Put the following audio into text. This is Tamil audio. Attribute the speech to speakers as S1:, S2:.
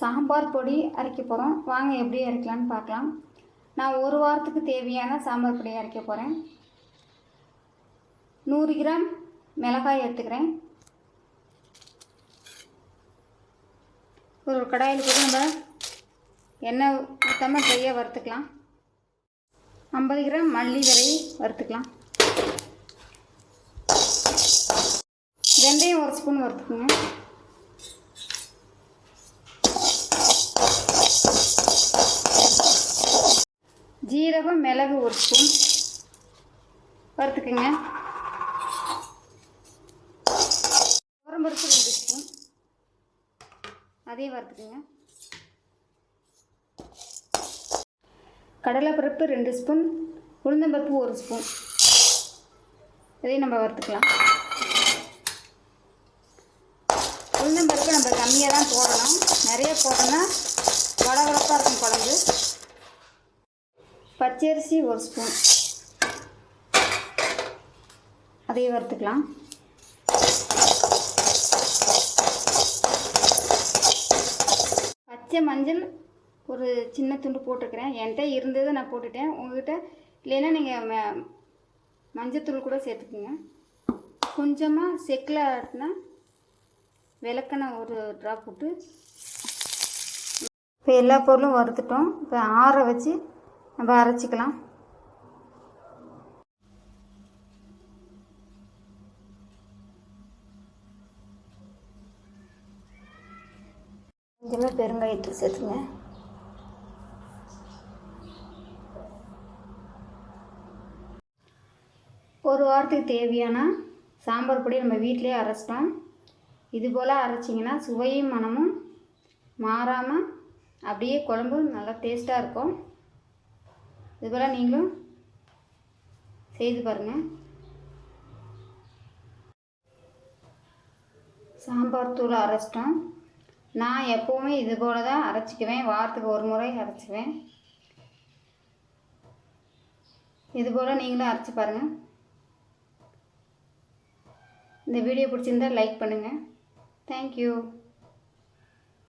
S1: சாம்பார் பொடி அரைக்க போகிறோம் வாங்க எப்படி அரைக்கலான்னு பார்க்கலாம். நான் ஒரு வாரத்துக்கு தேவையான சாம்பார் பொடி அரைக்க போகிறேன் நூறு கிராம் மிளகாய் எடுத்துக்கிறேன். ஒரு கடாயில் கூட நம்ம எண்ணெய் ஊற்றாமல் ட்ரையாக வறுத்துக்கலாம். ஐம்பது கிராம் மல்லி விரை வறுத்துக்கலாம். வெந்தயம் ஒரு ஸ்பூன் வறுத்துக்குங்க. ஜீரகம் மிளகு ஒரு ஸ்பூன். வறுத்துக்குங்க உரம்பருப்பு ரெண்டு ஸ்பூன். அதையும் வறுத்துக்குங்க. கடலைப்பருப்பு ரெண்டு ஸ்பூன். உளுந்தம்பருப்பு ஒரு ஸ்பூன். இதையும் நம்ம வறுத்துக்கலாம். உளுந்தம்பருப்பு நம்ம கம்மியாக தான் போடணும். நிறைய போட்டோம்னா வடவடப்பாக இருக்கும் குழம்பு. பச்சரிசி ஒரு ஸ்பூன் அதையும் வறுத்துக்கலாம். பச்சை மஞ்சள் ஒரு சின்ன துண்டு போட்டுக்கிறேன். என்கிட்ட இருந்ததை நான் போட்டுட்டேன். உங்ககிட்ட இல்லைன்னா நீங்கள் ம மஞ்சத்தூள் கூட சேர்த்துக்குங்க. கொஞ்சமாக செக்கில் ஆட்டினா விளக்கெண்ணெய் ஒரு ட்ராப் விட்டு இப்போ எல்லா பொருளும் வறுத்துட்டோம். இப்போ ஆற வச்சு நம்ம அரைச்சிக்கலாம். கொஞ்சமாக பெருங்காயத்தூள் சேர்த்துங்க. ஒரு வாரத்துக்கு தேவையான சாம்பார் பொடி நம்ம வீட்டிலே அரைச்சிட்டோம். இது போல் அரைச்சிங்கன்னா சுவையும் மனமும் மாறாமல் அப்படியே குழம்பு நல்லா டேஸ்ட்டாக இருக்கும். இதுபோல் நீங்களும் செய்து பாருங்கள் சாம்பார் தூள் அரைச்சிட்டோம். நான் எப்போவுமே இது போல் தான் அரைச்சிக்குவேன். வாரத்துக்கு ஒரு முறை அரைச்சிக்குவேன் இது போல் நீங்களும் அரைச்சி பாருங்கள் இந்த வீடியோ பிடிச்சிருந்தா லைக் பண்ணுங்கள் தேங்க்யூ